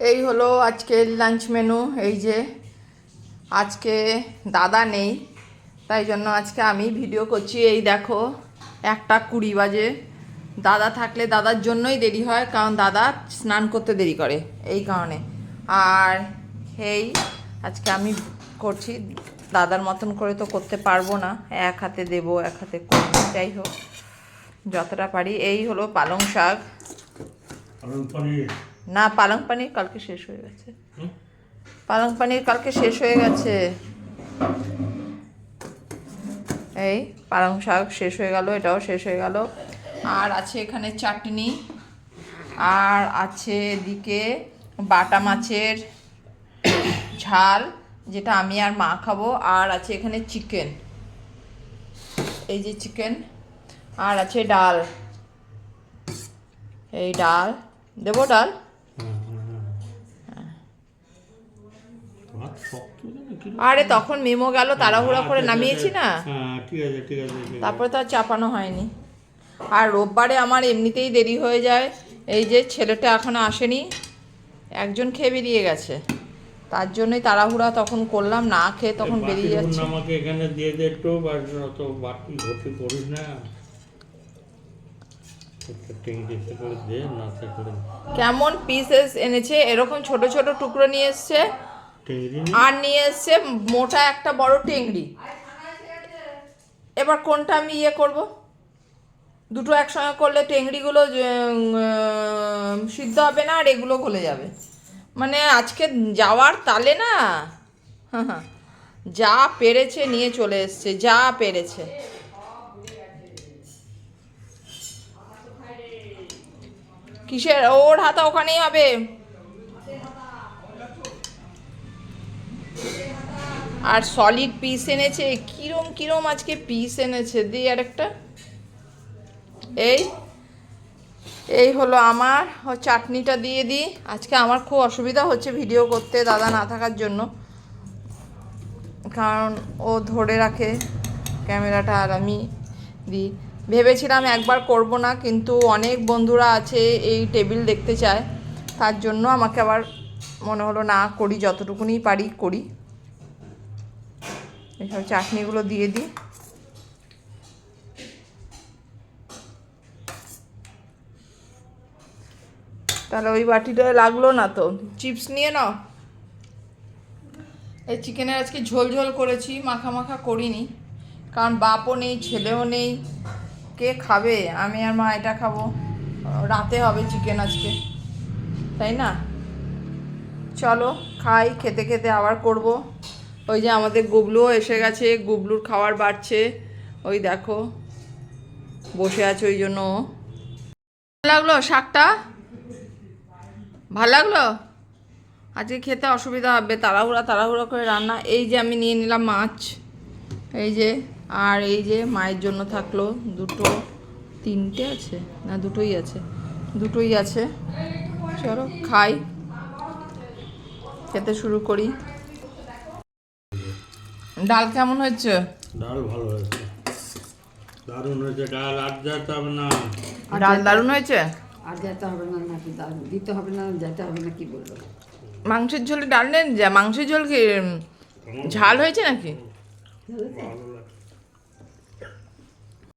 এই হলো আজকের লাঞ্চ মেনু এই যে আজকে দাদা নেই, তাই জন্য আজকে আমি ভিডিও করছি। এই দেখো, একটা কুড়ি বাজে। দাদা থাকলে দাদার জন্যই দেরি হয়, কারণ দাদা স্নান করতে দেরি করে, এই কারণে। আর এই আজকে আমি করছি, দাদার মতন করে তো করতে পারব না, এক হাতে দেবো, এক হাতে করব, যাই হোক, যতটা পারি। এই হলো পালং শাক। না পালং পানির কালকে শেষ হয়ে গেছে। পালং পানির কালকে শেষ হয়ে গেছে। এই পালং শাক শেষ হয়ে গেল এটাও শেষ হয়ে গেল। আর আছে এখানে চাটনি আর আছে এদিকে বাটা মাছের ঝাল যেটা আমি আর মা খাব আর আছে এখানে চিকেন। এই যে চিকেন আর আছে ডাল। এই ডাল দেবো ডাল হ্যাঁ, হ্যাঁ, হ্যাঁ। ভাত শক্ত যেন কীরকম। আরে তখন মেমো গেল তাড়াহুড়া করে নামিয়েছি না? হ্যাঁ ঠিক আছে ঠিক আছে তারপরে তো আর চাপানো হয়নি। আর রোববারে আমার এমনিতেই দেরি হয়ে যায়। এই যে ছেলেটা এখনও আসেনি একজন খেয়ে বেরিয়ে গেছে। তার জন্যই তাড়াহুড়া তখন করলাম না খেয়ে তখন বেরিয়ে যাচ্ছে। আমাকে এখানে দিয়ে দে একটু অত বাটি ভর্তি করিস না। কেমন পিসেস এনেছে এরকম ছোট ছোট টুকরো নিয়ে এসছে। আর নিয়ে এসছে মোটা একটা বড় টেংরি এবার কোনটা আমি ইয়ে করব? দুটো একসঙ্গে করলে টেংরিগুলো সিদ্ধ হবে না আর এগুলো গলে যাবে। মানে আজকে যাওয়ার তালে না, যা পেরেছে নিয়ে চলে এসছে, যা পেরেছে। কিসের? ওর হাতা ওখানেই হবে। আর সলিড পিস এনেছে কিরম কিরম আজকে পিস এনেছে? দিই আর একটা। এই এই হলো আমার চাটনিটা দিয়ে দিই আজকে আমার খুব অসুবিধা হচ্ছে ভিডিও করতে, দাদা না থাকার জন্য। কারণ ও ধরে রাখে ক্যামেরাটা আর আমি দিই ভেবেছিলাম একবার করব না, কিন্তু অনেক বন্ধুরা আছে, এই টেবিল দেখতে চায়। তার জন্য আমাকে আবার মনে হলো, না, করি, যতটুকুনি পারি, করি। এইসব চাটনিগুলো দিয়ে দিই। তাহলে ওই বাটিটা লাগল না তো? চিপস নিয়ে নাও। এই চিকেনের আজকে ঝোল ঝোল করেছি, মাখা মাখা করিনি। কারণ বাপও নেই, ছেলেও নেই। কে খাবে? আমি আর মা এটা খাব। রাতে হবে চিকেন আজকে। তাই না? চলো, খাই, খেতে খেতে আবার করব। ওই যে আমাদের গুবলুও এসে গেছে, গুবলুর খাবার বাড়ছে। ওই দেখো, বসে আছে ওই জন্য। ভালো লাগল শাকটা? ভালো লাগল? আজকে খেতে অসুবিধা হবে, তাড়াহুড়া তাড়াহুড়া করে রান্না। এই যে আমি নিয়ে নিলাম মাছ। এই যে, আর এই যে মায়ের জন্য থাকল দুটো, তিনটে আছে? না, দুটোই আছে। দুটোই আছে। চলো, খাই। খেতে শুরু করি। ডাল কেমন হয়েছে? ডাল ভালো হয়েছে। দারুণ হয়েছে ডাল আর যেতে হবে না। ডাল দারুণ হয়েছে? আর যেতে হবে না নাকি দাদু দিতে হবে না যেতে হবে না কি বলব? মাংসের ঝোলে ডাল নেন? যা মাংসের ঝোল কি ঝাল হয়েছে নাকি? ভালো।